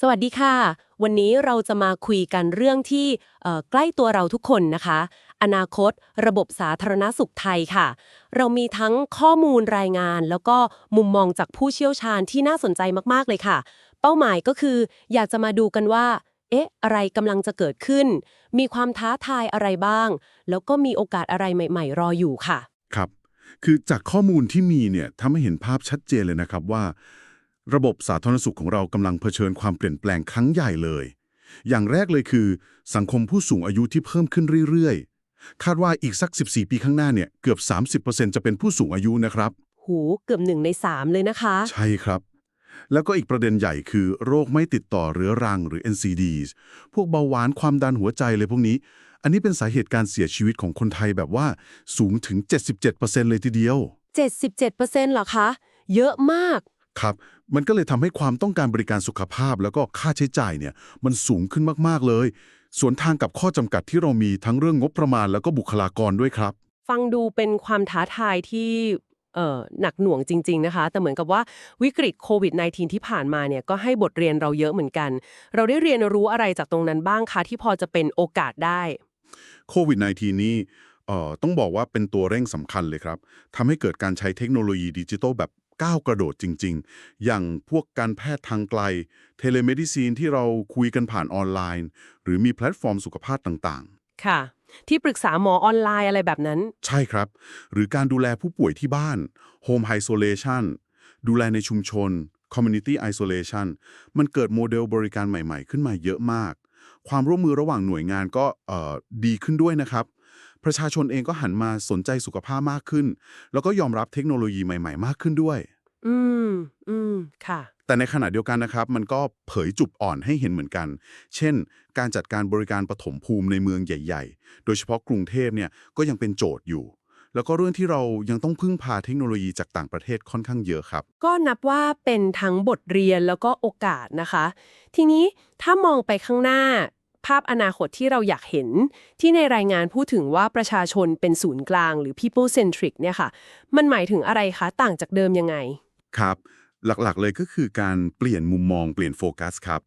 สวัสดีค่ะ วันนี้เราจะมาคุยกันเรื่องที่ใกล้ตัวเราทุกคนนะคะ อนาคต ระบบสาธารณสุขไทยค่ะ เรามีทั้งข้อมูลรายงาน แล้วก็มุมมองจากผู้เชี่ยวชาญที่น่าสนใจมากๆเลยค่ะ เป้าหมายก็คือ อยากจะมาดูกันว่า เอ๊ะ อะไรกำลังจะเกิดขึ้น มีความท้าทายอะไรบ้าง แล้วก็มีโอกาสอะไรใหม่ ๆ รออยู่ค่ะ ครับ คือจากข้อมูลที่มีเนี่ยทำให้เห็นภาพชัดเจนเลยนะครับว่า ระบบสาธารณสุขของเรากำลังเผชิญความเปลี่ยนแปลงครั้งใหญ่เลย อย่างแรกเลยคือ สังคมผู้สูงอายุที่เพิ่มขึ้นเรื่อยๆ คาดว่าอีกสัก 14 ปีข้างหน้าเนี่ยเกือบ 30%จะเป็นผู้สูงอายุนะครับ หูเกือบหนึ่งในสามเลยนะคะ ใช่ครับ แล้วก็อีกประเด็นใหญ่คือโรคไม่ติดต่อเรื้อรังหรือ NCDs พวกเบาหวานความดันหัวใจเลยพวกนี้ อันนี้เป็นสาเหตุการเสียชีวิตของคนไทยแบบว่าสูงถึง 77%เลยทีเดียว 77%เหรอคะ เยอะมาก ครับ มันก็เลยทำให้ความต้องการบริการสุขภาพ แล้วก็ค่าใช้จ่ายเนี่ยมันสูงขึ้นมากๆเลยส่วนทางกับข้อจำกัดที่เรามีทั้งเรื่องงบประมาณแล้วก็บุคลากรด้วยครับ ฟังดูเป็นความท้าทายที่เอ่อหนักหน่วงจริง ๆ นะคะ แต่เหมือนกับว่าวิกฤตโควิด -19 ที่ผ่านมาเนี่ยก็ให้บทเรียนเราเยอะเหมือนกัน เราได้เรียนรู้อะไรจากตรงนั้นบ้างคะที่พอจะเป็นโอกาสได้โควิด -19 นี้เอ่อต้องบอกว่าเป็นตัวเร่งสำคัญเลยครับทำให้เกิดการใช้เทคโนโลยีดิจิทัลแบบ ก้าวกระโดดจริง ๆ อย่างพวกการแพทย์ทางไกล เทเลเมดิซีนที่เราคุยกันผ่านออนไลน์ หรือมีแพลตฟอร์มสุขภาพต่างค่ะ ที่ปรึกษาหมอออนไลน์อะไรแบบนั้นๆใช่ครับ หรือการดูแลผู้ป่วยที่บ้าน Home Isolation ดูแลในชุมชน Community Isolation มันเกิดโมเดลบริการใหม่ๆ ขึ้นมาเยอะมาก ความร่วมมือระหว่างหน่วยงานก็เอ่อดีขึ้นด้วยนะครับ ประชาชนเองก็หันมาสนใจสุขภาพมากขึ้น แล้วก็ยอมรับเทคโนโลยีใหม่ ๆ มากขึ้นด้วย อืม อืม ค่ะ แต่ในขณะเดียวกันนะครับ มันก็เผยจุดอ่อนให้เห็นเหมือนกัน เช่น การจัดการบริการปฐมภูมิในเมืองใหญ่ ๆ โดยเฉพาะกรุงเทพเนี่ยก็ยังเป็นโจทย์อยู่ แล้วก็เรื่องที่เรายังต้องพึ่งพาเทคโนโลยีจากต่างประเทศค่อนข้างเยอะครับ ก็นับว่าเป็นทั้งบทเรียนแล้วก็โอกาสนะคะ ทีนี้ถ้ามองไปข้างหน้า ภาพอนาคตที่เราอยากเห็น ที่ในรายงานพูดถึงว่าประชาชนเป็นศูนย์กลางหรือ people centric เนี่ยค่ะ มันหมายถึงอะไรคะต่างจากเดิมยังไง ครับหลักๆ เลยก็คือการเปลี่ยนมุมมองเปลี่ยนโฟกัสครับ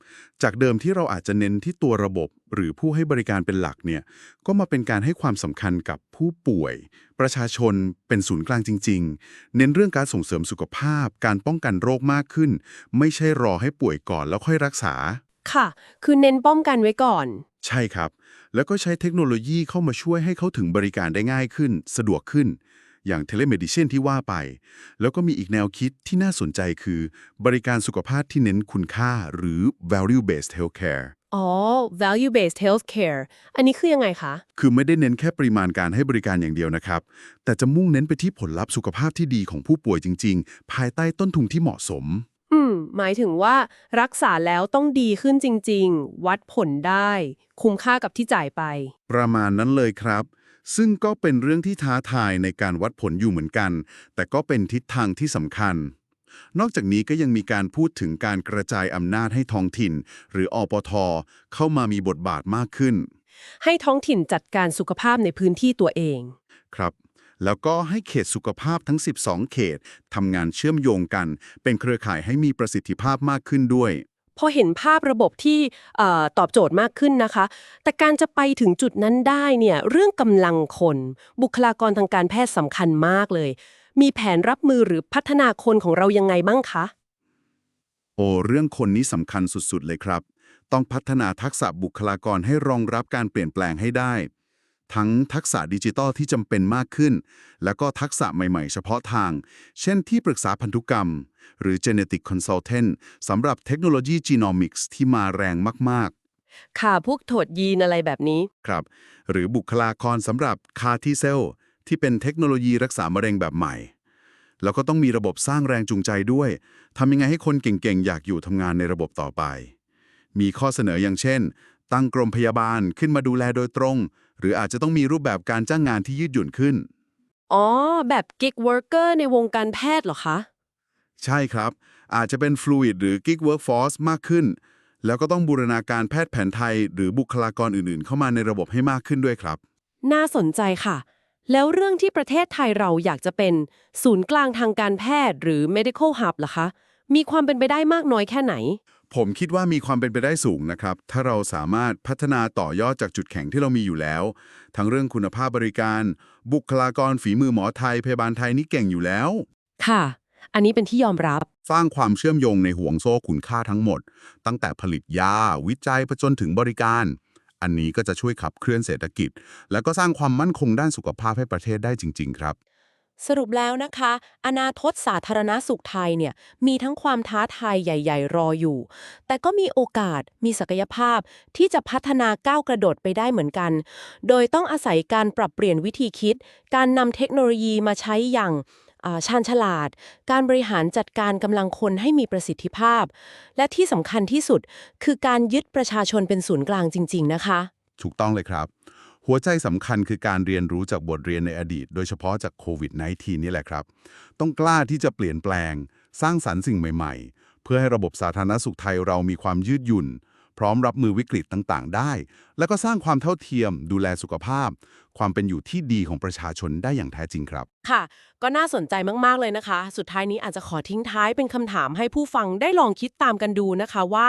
จากเดิมที่เราอาจจะเน้นที่ตัวระบบ หรือผู้ให้บริการเป็นหลักเนี่ยก็มาเป็นการให้ความสำคัญกับผู้ป่วย ประชาชนเป็นศูนย์กลางจริง ๆ เน้นเรื่องการส่งเสริมสุขภาพ การป้องกันโรคมากขึ้น ไม่ใช่รอให้ป่วยก่อนแล้วค่อยรักษา ค่ะ คือเน้นป้องกันไว้ก่อน ใช่ครับ แล้วก็ใช้เทคโนโลยีเข้ามาช่วยให้เข้าถึงบริการได้ง่ายขึ้น สะดวกขึ้น อย่างเทเลเมดิเชนที่ว่าไป แล้วก็มีอีกแนวคิดที่น่าสนใจคือ บริการสุขภาพที่เน้นคุณค่าหรือ value based healthcare อ๋อ value based healthcare อันนี้คือยังไงคะ คือไม่ได้เน้นแค่ปริมาณการให้บริการอย่างเดียวนะครับ แต่จะมุ่งเน้นไปที่ผลลัพธ์สุขภาพที่ดีของผู้ป่วยจริง ๆ ภายใต้ต้นทุนที่เหมาะสมอืม หมายถึงว่ารักษาแล้วต้องดีขึ้นจริง ๆ วัดผลได้ คุ้มค่ากับที่จ่ายไป ประมาณนั้นเลยครับ ซึ่งก็เป็นเรื่องที่ท้าทายในการวัดผลอยู่เหมือนกัน แต่ก็เป็นทิศทางที่สำคัญ นอกจากนี้ก็ยังมีการพูดถึงการกระจายอำนาจให้ท้องถิ่น หรืออปท เข้ามามีบทบาทมากขึ้น ให้ท้องถิ่นจัดการสุขภาพในพื้นที่ตัวเอง ครับ แล้วก็ให้เขตสุขภาพทั้ง 12 เขตทำงานเชื่อมโยงกัน เป็นเครือข่ายให้มีประสิทธิภาพมากขึ้นด้วย พอเห็นภาพระบบที่เออตอบโจทย์มากขึ้นนะคะ แต่การจะไปถึงจุดนั้นได้เนี่ยเรื่องกำลังคน บุคลากรทางการแพทย์สำคัญมากเลย มีแผนรับมือหรือพัฒนาคนของเรายังไงบ้างคะโอ้เรื่องคนนี้สำคัญสุดๆ เลยครับ ต้องพัฒนาทักษะบุคลากรให้รองรับการเปลี่ยนแปลงให้ได้ ทั้งทักษะดิจิทัลที่จำเป็นมากขึ้น แล้วก็ทักษะใหม่ๆ เฉพาะทาง เช่นที่ปรึกษาพันธุกรรม หรือ Genetic Consultant สำหรับเทคโนโลยี Genomics ที่มาแรงมากค่ะพวกโถดยีนอะไรแบบนี้ๆครับ หรือบุคลากรสำหรับคาที่เซลที่เป็นเทคโนโลยีรักษามะเร็งแบบใหม่ แล้วก็ต้องมีระบบสร้างแรงจูงใจด้วยทำยังไงให้คนเก่งๆ อยากอยู่ทำงานในระบบต่อไป มีข้อเสนออย่างเช่น ตั้งกรมพยาบาลขึ้นมาดูแลโดยตรง หรืออาจจะต้องมีรูปแบบการจ้างงานที่ยืดหยุ่นขึ้น อ๋อ แบบ gig worker ในวงการแพทย์เหรอคะ ใช่ครับ อาจจะเป็น fluid หรือ gig workforce มากขึ้น แล้วก็ต้องบูรณาการแพทย์แผนไทย หรือบุคลากรอื่นๆ เข้ามาในระบบให้มากขึ้นด้วยครับ น่าสนใจค่ะ แล้วเรื่องที่ประเทศไทยเราอยากจะเป็นศูนย์กลางทางการแพทย์หรือ medical hub ล่ะคะ มีความเป็นไปได้มากน้อยแค่ไหน ผมคิดว่ามีความเป็นไปได้สูงนะครับ ถ้าเราสามารถพัฒนาต่อยอดจากจุดแข็งที่เรามีอยู่แล้ว ทั้งเรื่องคุณภาพบริการ บุคลากรฝีมือหมอไทยพยาบาลไทยนี่เก่งอยู่แล้ว ค่ะ อันนี้เป็นที่ยอมรับ สร้างความเชื่อมโยงในห่วงโซ่คุณค่าทั้งหมด ตั้งแต่ผลิตยา วิจัยไปจนถึงบริการ อันนี้ก็จะช่วยขับเคลื่อนเศรษฐกิจ และก็สร้างความมั่นคงด้านสุขภาพให้ประเทศได้จริง ๆ ครับ สรุปแล้วนะคะ อนาคตสาธารณสุขไทยเนี่ยมีทั้งความท้าทายใหญ่ ๆ รออยู่ แต่ก็มีโอกาสมีศักยภาพที่จะพัฒนาก้าวกระโดดไปได้เหมือนกัน โดยต้องอาศัยการปรับเปลี่ยนวิธีคิด การนำเทคโนโลยีมาใช้อย่างชาญฉลาด การบริหารจัดการกำลังคนให้มีประสิทธิภาพ และที่สำคัญที่สุดคือการยึดประชาชนเป็นศูนย์กลางจริง ๆ นะคะ ถูกต้องเลยครับ หัวใจสำคัญคือการเรียนรู้จากบทเรียนในอดีต โดยเฉพาะจากโควิด -19 นี่แหละครับ ต้องกล้าที่จะเปลี่ยนแปลง สร้างสรรค์สิ่งใหม่ๆ เพื่อให้ระบบสาธารณสุขไทยเรามีความยืดหยุ่น พร้อมรับมือวิกฤตต่างๆ ได้ แล้วก็สร้างความเท่าเทียม ดูแลสุขภาพ ความเป็นอยู่ที่ดีของประชาชนได้อย่างแท้จริงครับ ค่ะ ก็น่าสนใจมาก ๆ เลยนะคะ สุดท้ายนี้อาจจะขอทิ้งท้ายเป็นคำถามให้ผู้ฟังได้ลองคิดตามกันดูนะคะว่า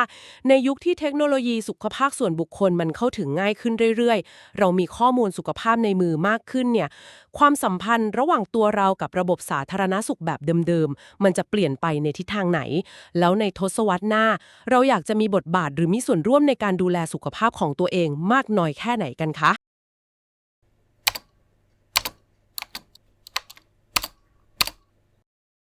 ในยุคที่เทคโนโลยีสุขภาพส่วนบุคคลมันเข้าถึงง่ายขึ้นเรื่อย ๆ เรามีข้อมูลสุขภาพในมือมากขึ้นเนี่ย ความสัมพันธ์ระหว่างตัวเรากับระบบสาธารณสุขแบบเดิม ๆ มันจะเปลี่ยนไปในทิศทางไหน แล้วในทศวรรษหน้า เราอยากจะมีบทบาทหรือมีส่วนร่วมในการดูแลสุขภาพของตัวเองมากน้อยแค่ไหนกันคะ